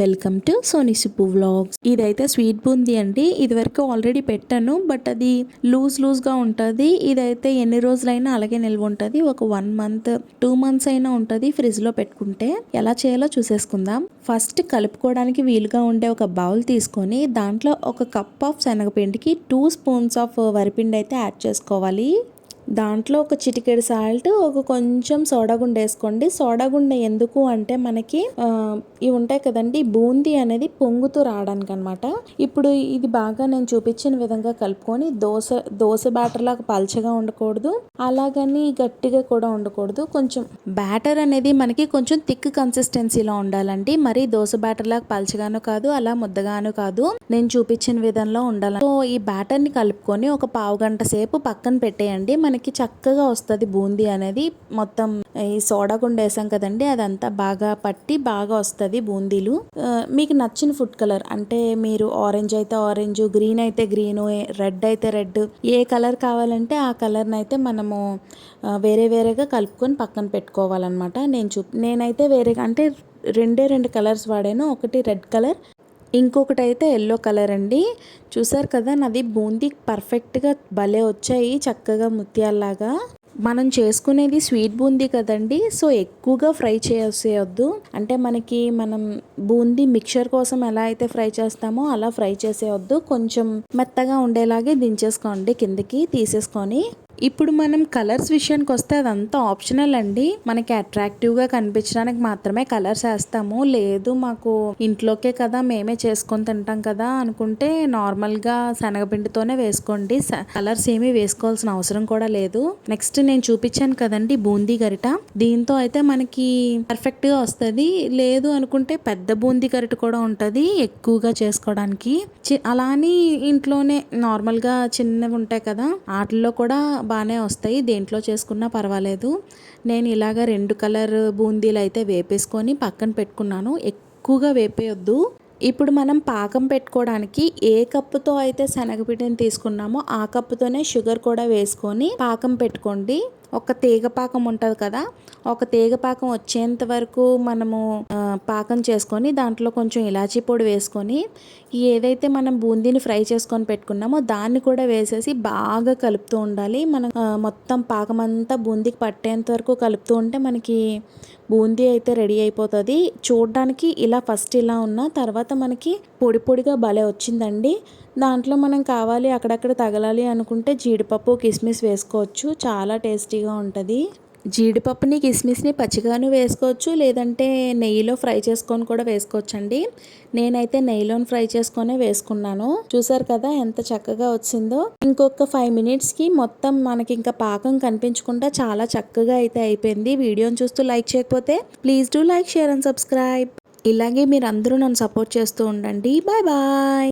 Welcome to Sony Suppu vlogs. ఇదైతే sweet boondi అండి. ఇది వరకు ఆల్రెడీ పెట్టాను బట్ అది లూజ్ లూజ్గా ఉంటది. ఇదైతే ఎన్ని రోజులైనా అలాగే నిల్వ ఉంటుంది. ఒక వన్ మంత్ టూ మంత్స్ అయినా ఉంటుంది ఫ్రిడ్జ్లో పెట్టుకుంటే. ఎలా చేయాలో చూసేసుకుందాం. ఫస్ట్ కలుపుకోవడానికి వీలుగా ఉండే ఒక బౌల్ తీసుకొని దాంట్లో ఒక కప్ ఆఫ్ శనగపిండికి టూ స్పూన్స్ ఆఫ్ వరిపిండి అయితే యాడ్ చేసుకోవాలి. దాంట్లో ఒక చిటికెడు సాల్ట్ ఒక కొంచెం సోడా గుండ వేసుకోండి. సోడా ఎందుకు అంటే మనకి ఇవి ఉంటాయి కదండి బూందీ అనేది పొంగుతూ రావడానికి అనమాట ఇప్పుడు ఇది బాగా నేను చూపించిన విధంగా కలుపుకొని దోశ దోశ బ్యాటర్ లాగా పల్చగా ఉండకూడదు. అలాగని గట్టిగా కూడా ఉండకూడదు. కొంచెం బ్యాటర్ అనేది మనకి కొంచెం థిక్ కన్సిస్టెన్సీలో ఉండాలండి. మరి దోశ బ్యాటర్ లాగా పల్చగాను కాదు అలా ముద్దగాను కాదు నేను చూపించిన విధంలో ఉండాలి. సో ఈ బ్యాటర్ని కలుపుకొని ఒక పావు గంట సేపు పక్కన పెట్టేయండి. మనకి చక్కగా వస్తుంది బూందీ అనేది. మొత్తం ఈ సోడా గుండ వేసాం కదండి అదంతా బాగా పట్టి బాగా వస్తుంది బూందీలు. మీకు నచ్చిన ఫుడ్ కలర్ అంటే మీరు ఆరెంజ్ అయితే ఆరెంజ్ గ్రీన్ అయితే గ్రీన్ రెడ్ అయితే రెడ్ ఏ కలర్ కావాలంటే ఆ కలర్ని అయితే మనము వేరే వేరేగా కలుపుకొని పక్కన పెట్టుకోవాలన్నమాట. నేను చూ నేనైతే వేరేగా అంటే రెండే రెండు కలర్స్ వాడాను ఒకటి రెడ్ కలర్ ఇంకొకటి అయితే ఎల్లో కలర్ అండి. చూసారు కదా నాది బూందీ పర్ఫెక్ట్గా భలే వచ్చాయి చక్కగా ముత్యాల్లాగా. మనం చేసుకునేది స్వీట్ బూందీ కదండి సో ఎక్కువగా ఫ్రై చేసేయొద్దు. అంటే మనకి మనం బూందీ మిక్చర్ కోసం ఎలా అయితే ఫ్రై చేస్తామో అలా ఫ్రై చేసేయొద్దు. కొంచెం మెత్తగా ఉండేలాగే దించేసుకోండి కిందకి తీసేసుకొని. ఇప్పుడు మనం కలర్స్ విషయానికి వస్తే అదంతా ఆప్షనల్ అండి. మనకి అట్రాక్టివ్గా కనిపించడానికి మాత్రమే కలర్స్ వేస్తాము. లేదు మాకు ఇంట్లోకే కదా మేమే చేసుకొని తింటాం కదా అనుకుంటే నార్మల్గా శనగపిండితోనే వేసుకోండి. కలర్స్ ఏమీ వేసుకోవాల్సిన అవసరం కూడా లేదు. నెక్స్ట్ నేను చూపించాను కదండి బూందీ గరిట. దీంతో అయితే మనకి పర్ఫెక్ట్గా వస్తుంది. లేదు అనుకుంటే పెద్ద బూందీ గరిట కూడా ఉంటుంది ఎక్కువగా చేసుకోవడానికి. చి- అలా అని ఇంట్లోనే నార్మల్గా చిన్నవి ఉంటాయి కదా వాటిల్లో కూడా బాగానే వస్తాయి దేంట్లో చేసుకున్నా పర్వాలేదు. నేను ఇలాగ రెండు కలర్ బూందీలు అయితే వేపేసుకొని పక్కన పెట్టుకున్నాను. ఎక్కువగా వేపేయొద్దు. ఇప్పుడు మనం పాకం పెట్టుకోవడానికి ఏ కప్పుతో అయితే శనగపిండిని తీసుకున్నామో ఆ కప్పుతోనే షుగర్ కూడా వేసుకొని పాకం పెట్టుకోండి. ఒక తీగ పాకం ఉంటుంది కదా ఒక తీగ పాకం వచ్చేంత వరకు మనము పాకం చేసుకొని దాంట్లో కొంచెం ఇలాచీ పొడి వేసుకొని ఏదైతే మనం బూందీని ఫ్రై చేసుకొని పెట్టుకున్నామో దాన్ని కూడా వేసేసి బాగా కలుపుతూ ఉండాలి. మనం మొత్తం పాకం అంతా బూందీకి పట్టేంత వరకు కలుపుతూ ఉంటే మనకి బూందీ అయితే రెడీ అయిపోతుంది. చూడడానికి ఇలా ఫస్ట్ ఇలా ఉన్న తర్వాత మనకి పొడి పొడిగా భలే వచ్చిందండి. దాంట్లో మనం కావాలి అక్కడక్కడ తగలాలి అనుకుంటే జీడిపప్పు కిస్మిస్ వేసుకోవచ్చు. చాలా టేస్టీగా ఉంటుంది. జీడిపప్పుని కిస్మిస్ని పచ్చిగాను వేసుకోవచ్చు లేదంటే నెయ్యిలో ఫ్రై చేసుకొని కూడా వేసుకోవచ్చు అండి నేనైతే నెయ్యిలో ఫ్రై చేసుకొనే వేసుకున్నాను. చూసారు కదా ఎంత చక్కగా వచ్చిందో. ఇంకొక ఫైవ్ మినిట్స్కి మొత్తం మనకి ఇంకా పాకం కనిపించకుండా చాలా చక్కగా అయితే అయిపోయింది. వీడియోని చూస్తూ లైక్ చేయకపోతే please do like share and subscribe. ఇలాగే మీరు అందరూ నన్ను సపోర్ట్ చేస్తూ ఉండండి. Bye bye.